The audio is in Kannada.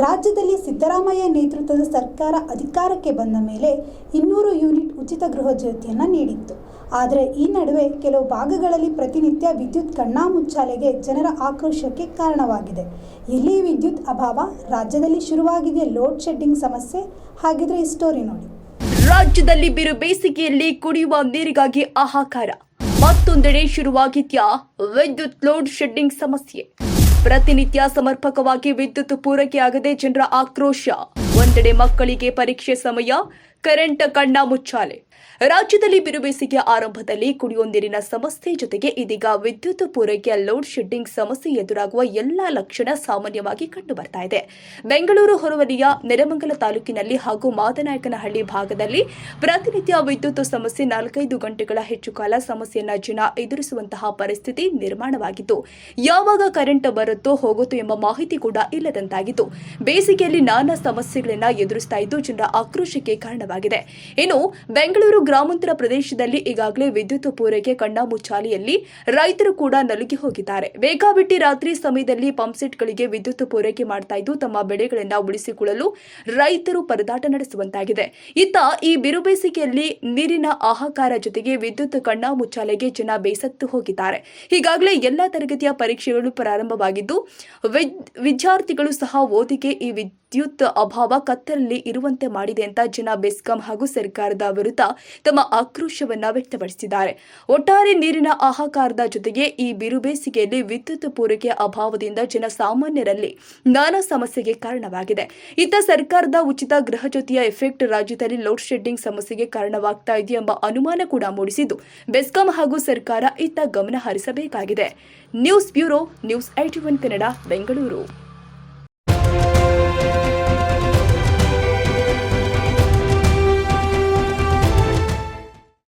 ರಾಜ್ಯದಲ್ಲಿ ಸಿದ್ದರಾಮಯ್ಯ ನೇತೃತ್ವದ ಸರ್ಕಾರ ಅಧಿಕಾರಕ್ಕೆ ಬಂದ ಮೇಲೆ ಇನ್ನೂರು ಯೂನಿಟ್ ಉಚಿತ ಗೃಹ ಜ್ಯೋತಿಯನ್ನು ನೀಡಿತ್ತು. ಆದರೆ ಈ ನಡುವೆ ಕೆಲವು ಭಾಗಗಳಲ್ಲಿ ಪ್ರತಿನಿತ್ಯ ವಿದ್ಯುತ್ ಕಣ್ಣಾಮುಚ್ಚಾಲೆಗೆ ಜನರ ಆಕ್ರೋಶಕ್ಕೆ ಕಾರಣವಾಗಿದೆ. ಇಲ್ಲಿ ವಿದ್ಯುತ್ ಅಭಾವ ರಾಜ್ಯದಲ್ಲಿ ಶುರುವಾಗಿದೆ. ಲೋಡ್ ಶೆಡ್ಡಿಂಗ್ ಸಮಸ್ಯೆ, ಹಾಗಿದ್ರೆ ಈ ಸ್ಟೋರಿ ನೋಡಿ. ರಾಜ್ಯದಲ್ಲಿ ಬಿರು ಬೇಸಿಗೆಯಲ್ಲಿ ಕುಡಿಯುವ ನೀರಿಗಾಗಿ ಆಹಾಕಾರ ಮತ್ತೊಂದೆಡೆ ಶುರುವಾಗಿದ್ಯಾ ವಿದ್ಯುತ್ ಲೋಡ್ ಶೆಡ್ಡಿಂಗ್ ಸಮಸ್ಯೆ. ಪ್ರತಿನಿತ್ಯ ಸಮರ್ಪಕವಾಗಿ ವಿದ್ಯುತ್ ಪೂರೈಕೆಯಾಗದೆ ಜನರ ಆಕ್ರೋಶ. ಒಂದೆಡೆ ಮಕ್ಕಳಿಗೆ ಪರೀಕ್ಷೆ ಸಮಯ ಕರೆಂಟ್ ಕಣ್ಣ ಮುಚ್ಚಾಲೆ. ರಾಜ್ಯದಲ್ಲಿ ಬಿರುಬೇಸಿಗೆ ಆರಂಭದಲ್ಲಿ ಕುಡಿಯುವ ನೀರಿನ ಸಮಸ್ಯೆ ಜೊತೆಗೆ ಇದೀಗ ವಿದ್ಯುತ್ ಪೂರೈಕೆಯ ಲೋಡ್ ಶೆಡ್ಡಿಂಗ್ ಸಮಸ್ಯೆ ಎದುರಾಗುವ ಎಲ್ಲಾ ಲಕ್ಷಣ ಸಾಮಾನ್ಯವಾಗಿ ಕಂಡು ಬರ್ತಾ ಇದೆ. ಬೆಂಗಳೂರು ಹೊರವಲಿಯ ನೆಲಮಂಗಲ ತಾಲೂಕಿನಲ್ಲಿ ಹಾಗೂ ಮಾದನಾಯಕನಹಳ್ಳಿ ಭಾಗದಲ್ಲಿ ಪ್ರತಿನಿತ್ಯ ವಿದ್ಯುತ್ ಸಮಸ್ಯೆ ನಾಲ್ಕೈದು ಗಂಟೆಗಳ ಹೆಚ್ಚು ಕಾಲ ಸಮಸ್ಯೆಯನ್ನ ಜನ ಎದುರಿಸುವಂತಹ ಪರಿಸ್ಥಿತಿ ನಿರ್ಮಾಣವಾಗಿತ್ತು ಯಾವಾಗ ಕರೆಂಟ್ ಬರುತ್ತೋ ಹೋಗುತ್ತೋ ಎಂಬ ಮಾಹಿತಿ ಕೂಡ ಇಲ್ಲದಂತಾಗಿತ್ತು ಬೇಸಿಗೆಯಲ್ಲಿ ನಾನಾ ಸಮಸ್ಯೆಗಳನ್ನ ಎದುರಿಸ್ತಾ ಇದ್ದು ಜನರ ಆಕ್ರೋಶಕ್ಕೆ ಕಾರಣವಾಗಿದೆ ಇನ್ನು ಬೆಂಗಳೂರು ಗ್ರಾಮಾಂತರ ಪ್ರದೇಶದಲ್ಲಿ ಈಗಾಗಲೇ ವಿದ್ಯುತ್ ಪೂರೈಕೆ ಕಣ್ಣಾಮುಚ್ಚಾಲೆಯಲ್ಲಿ ರೈತರು ಕೂಡ ನಲುಗಿ ಹೋಗಿದ್ದಾರೆ. ಬೇಕಾಬಿಟ್ಟಿ ರಾತ್ರಿ ಸಮಯದಲ್ಲಿ ಪಂಪ್ಸೆಟ್ಗಳಿಗೆ ವಿದ್ಯುತ್ ಪೂರೈಕೆ ಮಾಡ್ತಾ ಇದ್ದು, ತಮ್ಮ ಬೆಳೆಗಳನ್ನ ಉಳಿಸಿಕೊಳ್ಳಲು ರೈತರು ಪರದಾಟ ನಡೆಸುವಂತಾಗಿದೆ. ಇತ್ತ ಈ ಬಿರುಬೇಸಿಗೆಯಲ್ಲಿ ನೀರಿನ ಆಹಾಕಾರ ಜೊತೆಗೆ ವಿದ್ಯುತ್ ಕಣ್ಣಾಮುಚ್ಚಾಲೆಗೆ ಜನ ಬೇಸತ್ತು ಹೋಗಿದ್ದಾರೆ. ಈಗಾಗಲೇ ಎಲ್ಲಾ ತರಗತಿಯ ಪರೀಕ್ಷೆಗಳು ಪ್ರಾರಂಭವಾಗಿದ್ದು ವಿದ್ಯಾರ್ಥಿಗಳು ಸಹ ಓದಿಗೆ ಈ ವಿದ್ಯುತ್ ಅಭಾವ ಕತ್ತಲಲ್ಲಿ ಇರುವಂತೆ ಮಾಡಿದೆ ಅಂತ ಜನ ಬೆಸ್ಕಾಂ ಹಾಗೂ ಸರ್ಕಾರದ ವಿರುದ್ಧ ತಮ್ಮ ಆಕ್ರೋಶವನ್ನು ವ್ಯಕ್ತಪಡಿಸಿದ್ದಾರೆ. ಒಟ್ಟಾರೆ ನೀರಿನ ಆಹಾಕಾರದ ಜೊತೆಗೆ ಈ ಬಿರುಬೇಸಿಗೆಯಲ್ಲಿ ವಿದ್ಯುತ್ ಪೂರೈಕೆ ಅಭಾವದಿಂದ ಜನಸಾಮಾನ್ಯರಲ್ಲಿ ನಾನಾ ಸಮಸ್ಯೆಗೆ ಕಾರಣವಾಗಿದೆ. ಇತ್ತ ಸರ್ಕಾರದ ಉಚಿತ ಗೃಹ ಜ್ಯೋತಿಯ ಎಫೆಕ್ಟ್ ರಾಜ್ಯದಲ್ಲಿ ಲೋಡ್ ಶೆಡ್ಡಿಂಗ್ ಸಮಸ್ಯೆಗೆ ಕಾರಣವಾಗ್ತಾ ಇದೆ ಎಂಬ ಅನುಮಾನ ಕೂಡ ಮೂಡಿಸಿದ್ದು, ಬೆಸ್ಕಾಂ ಹಾಗೂ ಸರ್ಕಾರ ಇತ್ತ ಗಮನ ಹರಿಸಬೇಕಾಗಿದೆ. News bureau, news IT one Kannada, Bengaluru.